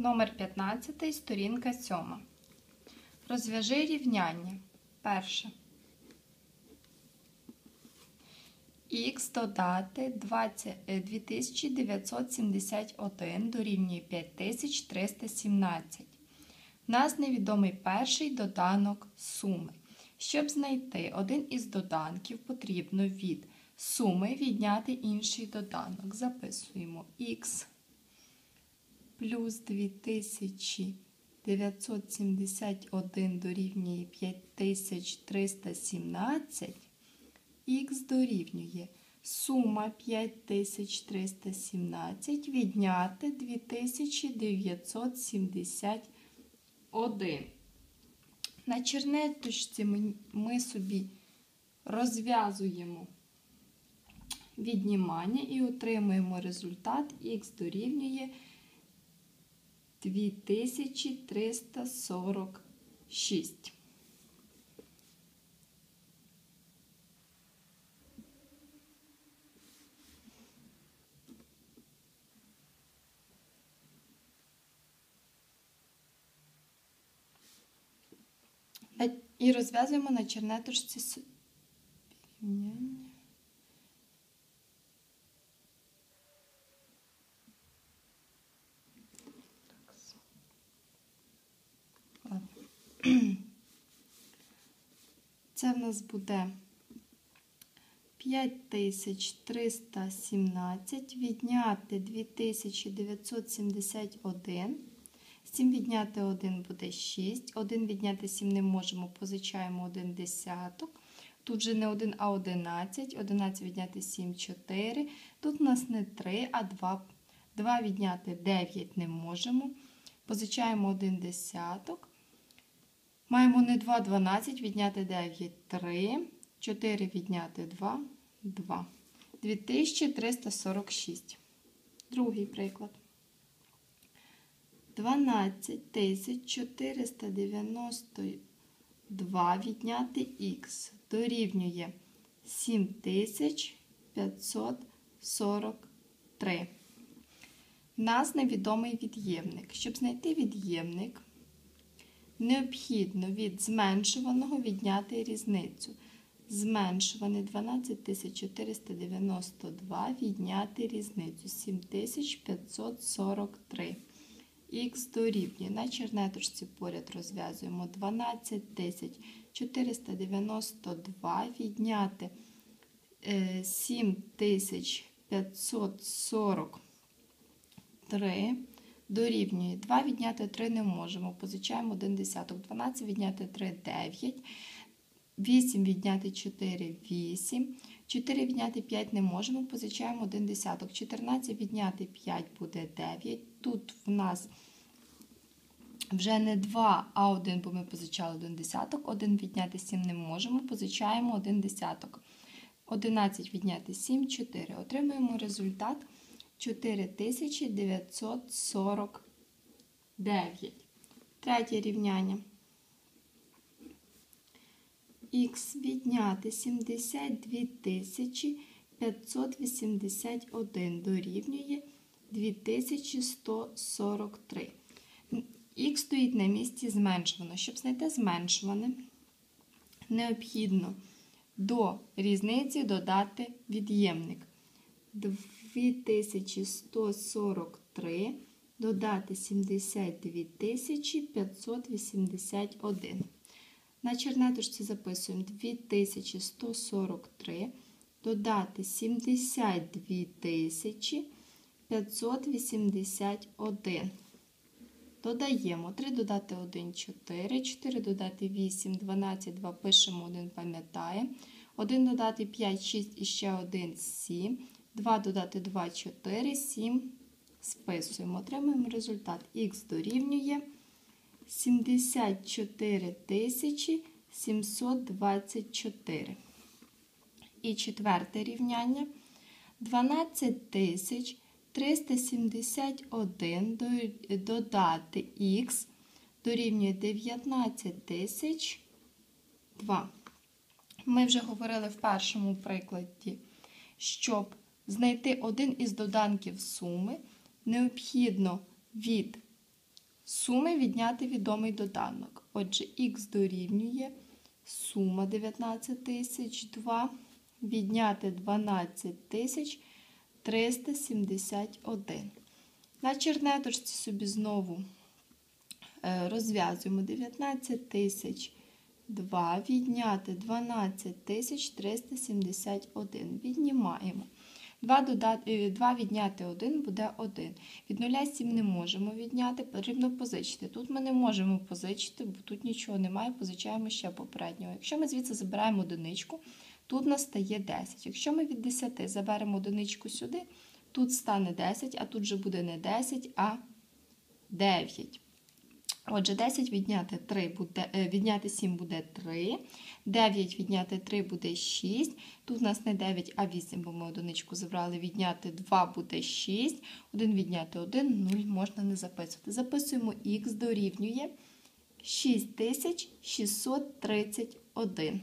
Номер 15, сторінка 7. Розв'яжи рівняння. Перше. Х додати 20, е, 2971 дорівнює 5317. В нас невідомий перший доданок суми. Щоб знайти один із доданків, потрібно від суми відняти інший доданок. Записуємо х плюс 2971 дорівнює 5317, х дорівнює сума 5317 відняти 2971. На чернеточці ми, собі розв'язуємо віднімання і отримуємо результат х дорівнює 2346. І розв'язуємо на чернеточці с- рівняння. Ладно. Це в нас буде 5317 відняти 2971. 7 відняти 1 буде 6. 1 відняти 7 не можемо, позичаємо 1 десяток. Тут же не 1, а 11. 11 відняти 7 4. Тут у нас не 3, а 2. 2 відняти 9 не можемо. Позичаємо 1 десяток. Маємо не 2, 12, відняти 9, 3. 4 відняти 2, 2. 2346. Другий приклад. 12492 відняти х дорівнює 7543. У нас невідомий від'ємник. Щоб знайти від'ємник, необхідно від зменшуваного відняти різницю. Зменшуване 12492 відняти різницю 7543. Х дорівнює. На чернеточці поряд розв'язуємо 12492 відняти е, 7543 дорівнює. 2 відняти 3 не можемо. Позичаємо 1 десяток. 12 відняти 3 9. 8 відняти 4 8. 4 відняти 5 не можемо, позичаємо 1 десяток. 14 відняти 5 буде 9. Тут в нас вже не 2, а 1, бо ми позичали 1 десяток. 1 відняти 7 не можемо, позичаємо 1 десяток. 11 відняти 7 4. Отримуємо результат 4949. Третє рівняння х відняти 72 581 дорівнює 2143. Х стоїть на місці зменшувано. Щоб знайти зменшуване, необхідно до різниці додати від'ємник. 2143 додати 72 581. На чернеточці записуємо 2143, додати 72 581. Додаємо 3 додати 1 4, 4 додати 8, 12, 2 пишемо 1, пам'ятаємо. 1 додати 5, 6 і ще 1 7. 2 додати 2, 4, 7. Списуємо. Отримуємо результат. Х дорівнює 74 тисячі 724. І четверте рівняння 12 тисяч 371 додати х дорівнює 19 тисяч 2. Ми вже говорили в першому прикладі, щоб знайти один із доданків суми, необхідно від суми відняти відомий доданок. Отже, х дорівнює сума 19 тисяч 2, відняти 12 тисяч 371. На чернеточці собі знову е, розв'язуємо 19 тисяч 2, відняти 12 тисяч 371. Віднімаємо. 2, додати, 2 відняти 1 буде 1. Від 0 7 не можемо відняти, потрібно позичити. Тут ми не можемо позичити, бо тут нічого немає, позичаємо ще попереднього. Якщо ми звідси забираємо одиничку, тут настає 10. Якщо ми від 10 заберемо одиничку сюди, тут стане 10, а тут же буде не 10, а 9. Отже, 10 відняти 3 буде, е, відняти 7 буде 3. 9 відняти 3 буде 6. Тут у нас не 9, а 8, бо ми одиничку забрали. Відняти 2 буде 6. 1 відняти 1, 0 можна не записувати. Записуємо х дорівнює 6631.